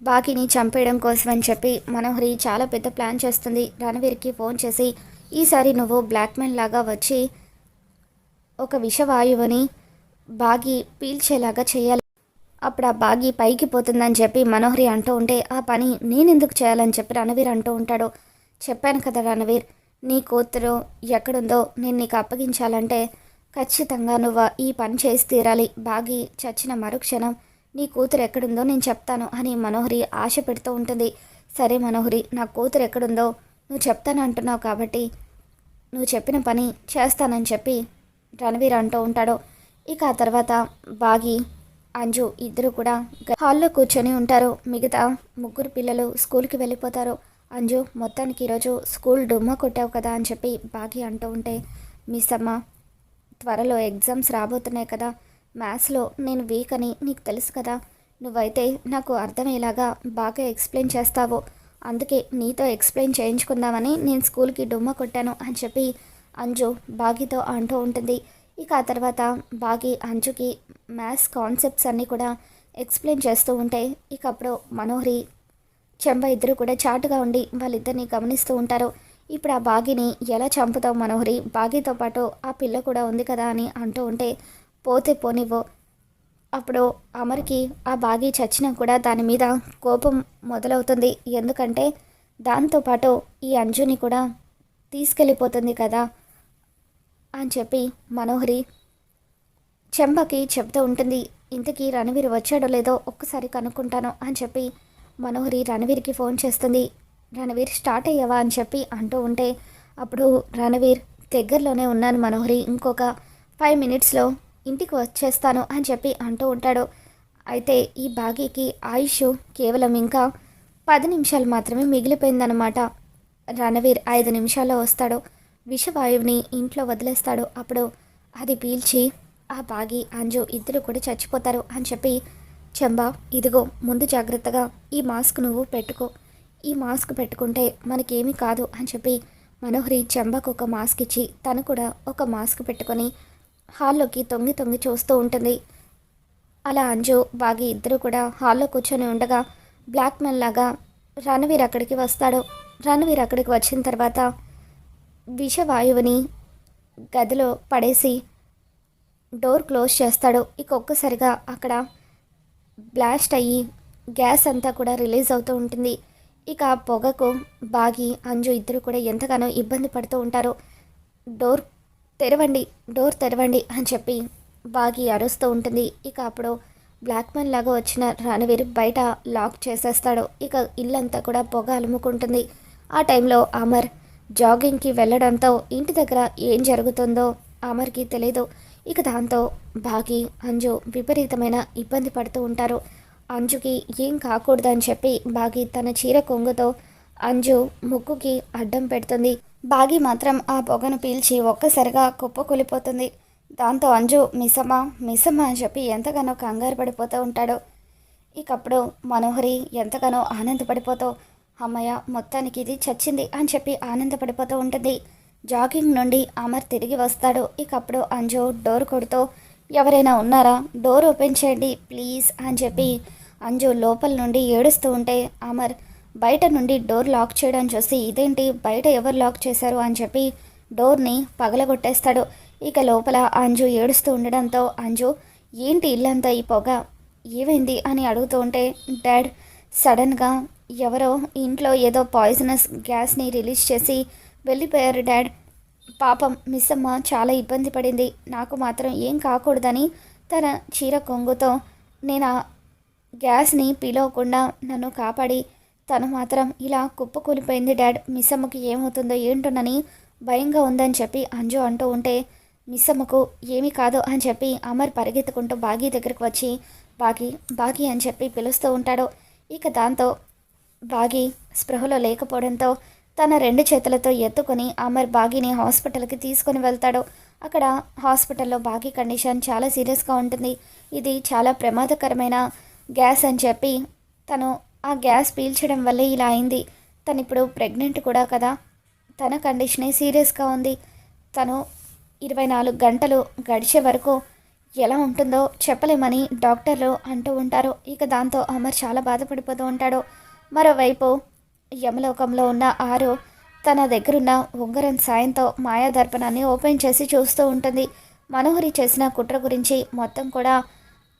బాకీని చంపేయడం కోసం అని చెప్పి మనోహరి చాలా పెద్ద ప్లాన్ చేస్తుంది. రణవీర్కి ఫోన్ చేసి ఈసారి నువ్వు బ్లాక్మెయిల్ లాగా వచ్చి ఒక విషవాయువుని బాగి పీల్చేలాగా చేయాలి. అప్పుడు ఆ బాగి పైకి పోతుందని చెప్పి మనోహరి అంటూ ఉంటే ఆ పని నేను ఎందుకు చేయాలని చెప్పి రణవీర్ అంటూ ఉంటాడు. చెప్పాను కదా రణవీర్ నీ కూతురు ఎక్కడుందో నేను నీకు అప్పగించాలంటే ఖచ్చితంగా నువ్వు ఈ పని చేసి తీరాలి. బాగి చచ్చిన మరుక్షణం నీ కూతురు ఎక్కడుందో నేను చెప్తాను అని మనోహరి ఆశ పెడుతూ ఉంటుంది. సరే మనోహరి నా కూతురు ఎక్కడుందో నువ్వు చెప్తాను అంటున్నావు కాబట్టి నువ్వు చెప్పిన పని చేస్తానని చెప్పి రణవీర్ అంటూ ఉంటాడు. ఇక ఆ తర్వాత బాగి అంజు ఇద్దరు కూడా హాల్లో కూర్చొని ఉంటారు. మిగతా ముగ్గురు పిల్లలు స్కూల్కి వెళ్ళిపోతారు. అంజు మొత్తానికి ఈరోజు స్కూల్ డుమ్మ కొట్టావు కదా అని చెప్పి బాగి అంటూ ఉంటే మిస్ అమ్మ త్వరలో ఎగ్జామ్స్ రాబోతున్నాయి కదా. మ్యాథ్స్లో నేను వీక్ అని నీకు తెలుసు కదా. నువ్వైతే నాకు అర్థమయ్యేలాగా బాగా ఎక్స్ప్లెయిన్ చేస్తావు. అందుకే నీతో ఎక్స్ప్లెయిన్ చేయించుకుందామని నేను స్కూల్కి డొమ్మ కొట్టాను అని చెప్పి అంజు బాగితో అంటూ ఉంటుంది. ఇక ఆ తర్వాత బాగి అంజుకి మ్యాథ్స్ కాన్సెప్ట్స్ అన్నీ కూడా ఎక్స్ప్లెయిన్ చేస్తూ ఉంటే ఇక అప్పుడు మనోహరి చెంబ ఇద్దరు కూడా చాటుగా ఉండి వాళ్ళిద్దరిని గమనిస్తూ ఉంటారు. ఇప్పుడు ఆ బాగిని ఎలా చంపుతావు మనోహరి? బాగితో పాటు ఆ పిల్ల కూడా ఉంది కదా అని అంటూ ఉంటే పోతే పోనివ్వు. అప్పుడు అమర్కి ఆ బాగి చచ్చినా కూడా దాని మీద కోపం మొదలవుతుంది. ఎందుకంటే దాంతోపాటు ఈ అంజుని కూడా తీసుకెళ్ళిపోతుంది కదా అని చెప్పి మనోహరి చెంబకి చెప్తూ ఉంటుంది. ఇంతకీ రణవీర్ వచ్చాడో లేదో ఒక్కసారి కనుక్కుంటాను అని చెప్పి మనోహరి రణవీర్కి ఫోన్ చేస్తుంది. రణవీర్ స్టార్ట్ అయ్యావా అని చెప్పి అంటూ ఉంటే అప్పుడు రణవీర్ దగ్గరలోనే ఉన్నాను మనోహరి. ఇంకొక ఫైవ్ మినిట్స్లో ఇంటికి వచ్చేస్తాను అని చెప్పి అంటూ ఉంటాడు. అయితే ఈ బాగీకి ఆయుష్ కేవలం ఇంకా పది నిమిషాలు మాత్రమే మిగిలిపోయిందన్నమాట. రణవీర్ ఐదు నిమిషాల్లో వస్తాడు. విషవాయువుని ఇంట్లో వదిలేస్తాడు. అప్పుడు అది పీల్చి ఆ బాగి అంజు ఇద్దరు కూడా చచ్చిపోతారు అని చెప్పి చెంబా ఇదిగో ముందు జాగ్రత్తగా ఈ మాస్క్ నువ్వు పెట్టుకో. ఈ మాస్క్ పెట్టుకుంటే మనకేమీ కాదు అని చెప్పి మనోహరి చెంబాకు ఒక మాస్క్ ఇచ్చి తను కూడా ఒక మాస్క్ పెట్టుకొని హాల్లోకి తొంగి తొంగి చూస్తూ ఉంటుంది. అలా అంజు బాగి ఇద్దరు కూడా హాల్లో కూర్చొని ఉండగా బ్లాక్మెన్ లాగా రణవీర్ అక్కడికి వస్తాడు. రణవీర్ అక్కడికి వచ్చిన తర్వాత విషవాయువుని గదిలో పడేసి డోర్ క్లోజ్ చేస్తాడు. ఇక ఒక్కసారిగా అక్కడ బ్లాస్ట్ అయ్యి గ్యాస్ అంతా కూడా రిలీజ్ అవుతూ ఉంటుంది. ఇక ఆ పొగకు బాగి అంజు ఇద్దరు కూడా ఎంతగానో ఇబ్బంది పడుతూ ఉంటారు. డోర్ తెరవండి డోర్ తెరవండి అని చెప్పి బాగి అరుస్తూ ఉంటుంది. ఇక అప్పుడు బ్లాక్మెన్ లాగా వచ్చిన రణవీర్ బయట లాక్ చేసేస్తాడు. ఇక ఇల్లంతా కూడా పొగ అలుముకుంటుంది. ఆ టైంలో అమర్ జాగింగ్కి వెళ్ళడంతో ఇంటి దగ్గర ఏం జరుగుతుందో అమర్కి తెలియదు ఇక దాంతో బాగి అంజు విపరీతమైన ఇబ్బంది పడుతూ ఉంటారు. అంజుకి ఏం కాకూడదని చెప్పి బాగి తన చీర కొంగుతో అంజు ముక్కుకి అడ్డం పెడుతుంది. బాగి మాత్రం ఆ పొగను పీల్చి ఒక్కసారిగా కుప్పకూలిపోతుంది దాంతో అంజు మిసమా మిసమ్మ అని చెప్పి ఎంతగానో కంగారు పడిపోతూ ఉంటాడు. ఇకప్పుడు మనోహరి ఎంతగానో ఆనందపడిపోతూ అమ్మయ్య మొత్తానికి ఇది చచ్చింది అని చెప్పి ఆనందపడిపోతూ ఉంటుంది. జాగింగ్ నుండి అమర్ తిరిగి వస్తాడు. ఇకప్పుడు అంజు డోర్ కొడుతూ ఎవరైనా ఉన్నారా? డోర్ ఓపెన్ చేయండి ప్లీజ్ అని చెప్పి అంజు లోపల నుండి ఏడుస్తూ ఉంటే అమర్ బయట నుండి డోర్ లాక్ చేయడం చూసి ఇదేంటి? బయట ఎవరు లాక్ చేశారు? అని చెప్పి డోర్ని పగలగొట్టేస్తాడు. ఇక లోపల అంజు ఏడుస్తూ ఉండడంతో అంజు ఏంటి ఇల్లంతా ఈ పొగ? ఏమైంది? అని అడుగుతూ ఉంటే డాడ్ సడన్గా ఎవరో ఇంట్లో ఏదో పాయిజనస్ గ్యాస్ని రిలీజ్ చేసి వెళ్ళిపోయారు డాడ్. పాపం మిస్ అమ్మ చాలా ఇబ్బంది పడింది. నాకు మాత్రం ఏం కాకూడదని తన చీర కొంగుతో నేను ఆ గ్యాస్ని పీలవకుండా నన్ను కాపాడి తను మాత్రం ఇలా కుప్పకూలిపోయింది డాడ్ మిస్సమ్మకి ఏమవుతుందో ఏంటోనని భయంగా ఉందని చెప్పి అంజు అంటూ ఉంటే మిస్సమ్మకు ఏమీ కాదు అని చెప్పి అమర్ పరిగెత్తుకుంటూ బాగీ దగ్గరకు వచ్చి బాగి బాగి అని చెప్పి పిలుస్తూ ఉంటాడు. ఇక దాంతో బాగి స్పృహలో లేకపోవడంతో తన రెండు చేతులతో ఎత్తుకొని అమర్ బాగిని హాస్పిటల్కి తీసుకొని వెళ్తాడు. అక్కడ హాస్పిటల్లో బాగి కండిషన్ చాలా సీరియస్గా ఉంటుంది. ఇది చాలా ప్రమాదకరమైన గ్యాస్ అని చెప్పి తను ఆ గ్యాస్ పీల్చడం వల్లే ఇలా అయింది. తను ఇప్పుడు ప్రెగ్నెంట్ కూడా కదా. తన కండిషనే సీరియస్గా ఉంది. తను ఇరవై నాలుగు గంటలు గడిచే వరకు ఎలా ఉంటుందో చెప్పలేమని డాక్టర్లు అంటూ ఉంటారు. ఇక దాంతో అమర్ చాలా బాధపడిపోతూ ఉంటాడు. మరోవైపు యమలోకంలో ఉన్న ఆరు తన దగ్గరున్న ఉంగరం సాయంతో మాయా దర్పణాన్ని ఓపెన్ చేసి చూస్తూ ఉంటుంది. మనోహరి చేసిన కుట్ర గురించి మొత్తం కూడా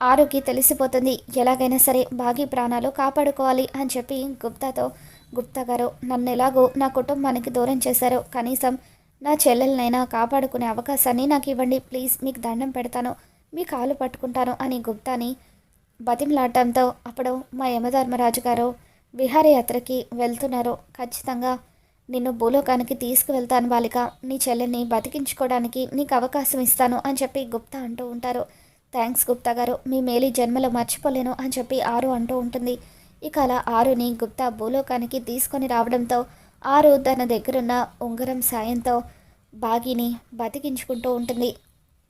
ఆరుకి తెలిసిపోతుంది. ఎలాగైనా సరే బాగి ప్రాణాలు కాపాడుకోవాలి అని చెప్పి గుప్తాతో గుప్తా గారు నన్ను ఎలాగో నా కుటుంబానికి దూరం చేశారు. కనీసం నా చెల్లెలనైనా కాపాడుకునే అవకాశాన్ని నాకు ఇవ్వండి. ప్లీజ్ మీకు దండం పెడతాను. మీ కాలు పట్టుకుంటాను అని గుప్తాని బతిమలాడటంతో అప్పుడు మా యమధర్మరాజు గారు విహారయాత్రకి వెళ్తున్నారు. ఖచ్చితంగా నిన్ను భూలోకానికి తీసుకువెళ్తాను బాలిక. నీ చెల్లెల్ని బతికించుకోవడానికి నీకు అవకాశం ఇస్తాను అని చెప్పి గుప్తా అంటూ ఉంటారు. థ్యాంక్స్ గుప్తా గారు మీ మేలి జన్మలో మర్చిపోలేను అని చెప్పి ఆరు అంటూ ఉంటుంది. ఇక అలా ఆరుని గుప్తా భూలోకానికి తీసుకొని రావడంతో ఆరు తన దగ్గరున్న ఉంగరం సాయంతో బాగీని బతికించుకుంటూ ఉంటుంది.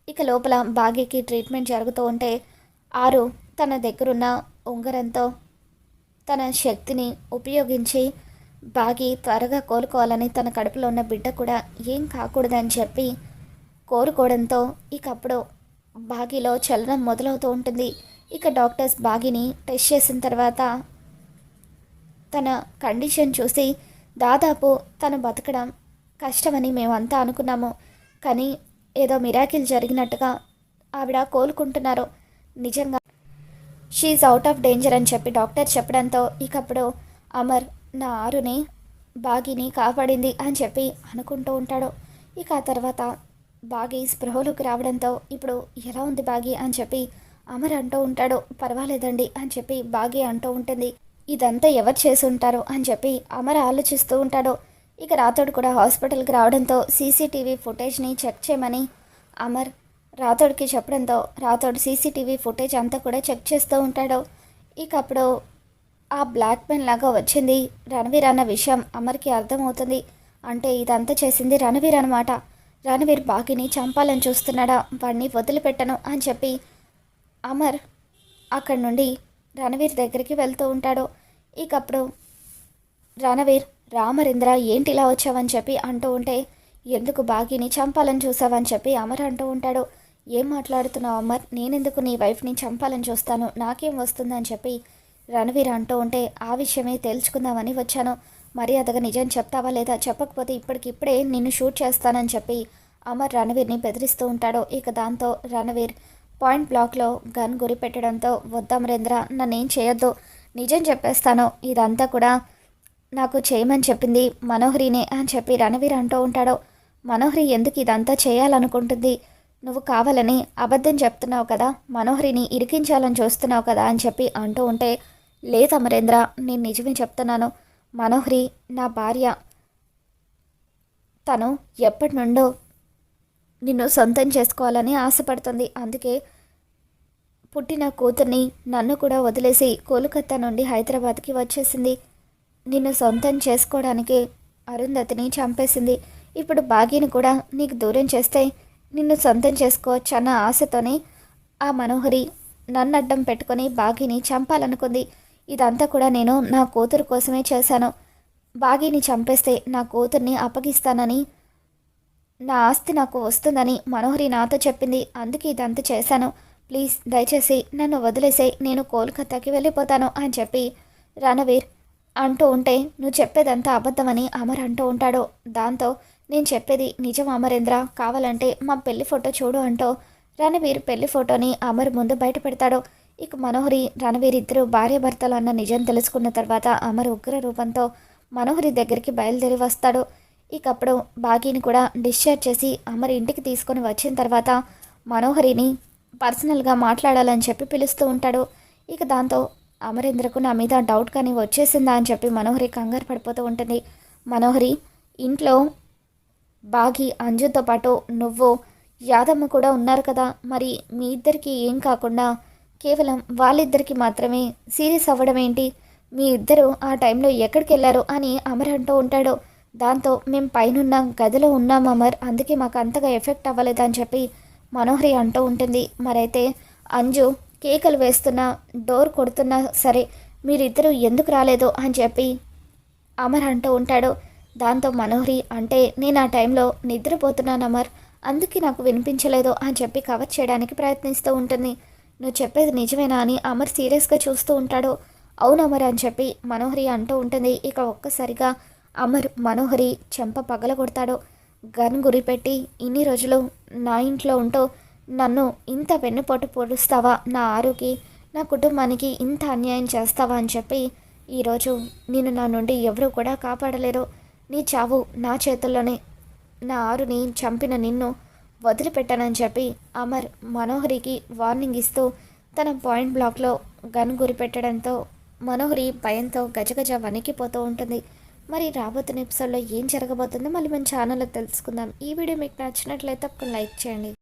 ఇక లోపల బాగీకి ట్రీట్మెంట్ జరుగుతూ ఉంటే ఆరు తన దగ్గరున్న ఉంగరంతో తన శక్తిని ఉపయోగించి బాగి త్వరగా కోలుకోవాలని తన కడుపులో ఉన్న బిడ్డ కూడా ఏం కాకూడదని చెప్పి కోరుకోవడంతో ఇకప్పుడు బాగిలో చలనం మొదలవుతూ ఉంటుంది. ఇక డాక్టర్స్ బాగిని టెస్ట్ చేసిన తర్వాత తన కండిషన్ చూసి దాదాపు తను బతకడం కష్టమని మేమంతా అనుకున్నాము. కానీ ఏదో మిరాకిల్ జరిగినట్టుగా ఆవిడ కోలుకుంటున్నారు. నిజంగా షీఈ్ అవుట్ ఆఫ్ డేంజర్ అని చెప్పి డాక్టర్ చెప్పడంతో ఇకప్పుడు అమర్ నా ఆరుని బాగిని కాపాడింది అని చెప్పి అనుకుంటూ ఉంటాడు. ఇక ఆ తర్వాత బాగి స్పృహలోకి రావడంతో ఇప్పుడు ఎలా ఉంది బాగి అని చెప్పి అమర్ అంటూ ఉంటాడు. పర్వాలేదండి అని చెప్పి బాగి అంటూ ఉంటుంది. ఇదంతా ఎవరు చేసి ఉంటారు అని చెప్పి అమర్ ఆలోచిస్తూ ఉంటాడు. ఇక రాతోడు కూడా హాస్పిటల్కి రావడంతో సీసీటీవీ ఫుటేజ్ని చెక్ చేయమని అమర్ రాతోడికి చెప్పడంతో రాతోడు సీసీటీవీ ఫుటేజ్ అంతా కూడా చెక్ చేస్తూ ఉంటాడు. ఇక అప్పుడు ఆ బ్లాక్ పెన్ లాగా వచ్చింది రణవీర్ అన్న విషయం అమర్కి అర్థమవుతుంది. అంటే ఇదంతా చేసింది రణవీర్ అనమాట రణవీర్ బాగిని చంపాలని చూస్తున్నాడా? వాడిని వదిలిపెట్టను అని చెప్పి అమర్ అక్కడి నుండి రణవీర్ దగ్గరికి వెళ్తూ ఉంటాడు. ఇకప్పుడు రణవీర్ రామరింద్ర ఏంటి ఇలా వచ్చావని చెప్పి అంటూ ఉంటే ఎందుకు బాగిని చంపాలని చూసావని చెప్పి అమర్ అంటూ ఉంటాడు. ఏం మాట్లాడుతున్నావు అమర్? నేనెందుకు నీ వైఫ్ని చంపాలని చూస్తాను? నాకేం వస్తుందని చెప్పి రణవీర్ అంటూ ఉంటే ఆ విషయమే తెలుసుకుందామని వచ్చాను. మర్యాదగా నిజం చెప్తావా లేదా? చెప్పకపోతే ఇప్పటికిప్పుడే నిన్ను షూట్ చేస్తానని చెప్పి అమర్ రణవీర్ని బెదిరిస్తూ ఉంటాడు. ఇక దాంతో రణవీర్ పాయింట్ బ్లాక్లో గన్ గురి పెట్టడంతో వద్దమరేంద్ర నన్నేం చేయొద్దు. నిజం చెప్పేస్తాను. ఇదంతా కూడా నాకు చేయమని చెప్పింది మనోహరినే అని చెప్పి రణవీర్ అంటూ ఉంటాడు. మనోహరి ఎందుకు ఇదంతా చేయాలనుకుంటుంది? నువ్వు కావాలని అబద్ధం చెప్తున్నావు కదా. మనోహరిని ఇరికించాలని చూస్తున్నావు కదా అని చెప్పి అంటూ ఉంటే లేదు అమరేంద్ర నేను నిజమే చెప్తున్నాను. మనోహరి నా భార్య. తను ఎప్పటి నుండో నిన్ను సొంతం చేసుకోవాలని ఆశపడుతుంది. అందుకే పుట్టిన కూతుర్ని నన్ను కూడా వదిలేసి కోలకత్తా నుండి హైదరాబాద్కి వచ్చేసింది. నిన్ను సొంతం చేసుకోవడానికి అరుంధతిని చంపేసింది. ఇప్పుడు భాగ్యని కూడా నీకు దూరం చేస్తే నిన్ను సొంతం చేసుకోవచ్చన్న ఆశతోనే ఆ మనోహరి నన్ను అడ్డం పెట్టుకొని భాగ్యని చంపాలనుకుంది. ఇదంతా కూడా నేను నా కూతురు కోసమే చేశాను. బాగిని చంపేస్తే నా కూతుర్ని అప్పగిస్తానని నా ఆస్తి నాకు వస్తుందని మనోహరి నాతో చెప్పింది. అందుకే ఇదంతా చేశాను. ప్లీజ్ దయచేసి నన్ను వదిలేసే నేను కోల్కతాకి వెళ్ళిపోతాను అని చెప్పి రణవీర్ అంటూ ఉంటే నువ్వు చెప్పేదంతా అబద్ధమని అమర్ అంటూ ఉంటాడు. దాంతో నేను చెప్పేది నిజం అమరేంద్ర కావాలంటే మా పెళ్ళి ఫోటో చూడు అంటూ రణవీర్ పెళ్ళి ఫోటోని అమర్ ముందు బయట పెడతాడు ఇక మనోహరి రణవీర్ ఇద్దరు భార్యాభర్తలు అన్న నిజం తెలుసుకున్న తర్వాత అమర్ ఉగ్ర రూపంతో మనోహరి దగ్గరికి బయలుదేరి వస్తాడు. ఇక అప్పుడు బాగీని కూడా డిశ్చార్జ్ చేసి అమర్ ఇంటికి తీసుకొని వచ్చిన తర్వాత మనోహరిని పర్సనల్గా మాట్లాడాలని చెప్పి పిలుస్తూ ఉంటాడు. ఇక దాంతో అమరేంద్రకు నా మీద డౌట్ కానీ వచ్చేసిందా అని చెప్పి మనోహరి కంగారు పడిపోతూ ఉంటుంది. మనోహరి ఇంట్లో బాగి అంజుతో పాటు నువ్వు యాదమ్మ కూడా ఉన్నారు కదా మరి మీ ఇద్దరికి ఏం కాకుండా కేవలం వాళ్ళిద్దరికి మాత్రమే సీరియస్ అవ్వడం ఏంటి? మీ ఇద్దరు ఆ టైంలో ఎక్కడికి వెళ్ళారు అని అమర్ అంటూ ఉంటాడు. దాంతో మేము పైనున్న గదిలో ఉన్నాం అమర్. అందుకే మాకు అంతగా ఎఫెక్ట్ అవ్వలేదు అని చెప్పి మనోహరి అంటూ ఉంటుంది. మరైతే అంజు కేకలు వేస్తున్నా డోర్ కొడుతున్నా సరే మీరిద్దరూ ఎందుకు రాలేదు అని చెప్పి అమర్ అంటూ ఉంటాడు. దాంతో మనోహరి అంటే నేను ఆ టైంలో నిద్రపోతున్నాను అమర్. అందుకే నాకు వినిపించలేదు అని చెప్పి కవర్ చేయడానికి ప్రయత్నిస్తూ ఉంటుంది. నువ్వు చెప్పేది నిజమేనా అని అమర్ సీరియస్గా చూస్తూ ఉంటాడు. అవును అమర్ అని చెప్పి మనోహరి అంటూ ఉంటుంది. ఇక ఒక్కసారిగా అమర్ మనోహరి చెంప పగల కొడతాడు. గన్ గురిపెట్టి ఇన్ని రోజులు నా ఇంట్లో ఉంటూ నన్ను ఇంత వెన్నుపోటు పొడుస్తావా? నా ఆరుకి నా కుటుంబానికి ఇంత అన్యాయం చేస్తావా? అని చెప్పి ఈరోజు నేను నా నుండి ఎవరూ కూడా కాపాడలేరు. నీ చావు నా చేతుల్లోనే. నా ఆరుని చంపిన నిన్ను వదిలిపెట్టానని చెప్పి అమర్ మనోహరికి వార్నింగ్ ఇస్తూ తన పాయింట్ బ్లాక్లో గన్ గురిపెట్టడంతో మనోహరి భయంతో గజగజ వణికిపోతూ ఉంటుంది. మరి రాబోతున్న ఎపిసోడ్లో ఏం జరగబోతుందో మళ్ళీ మన ఛానల్లో తెలుసుకుందాం. ఈ వీడియో మీకు నచ్చినట్లయితే ఒక లైక్ చేయండి.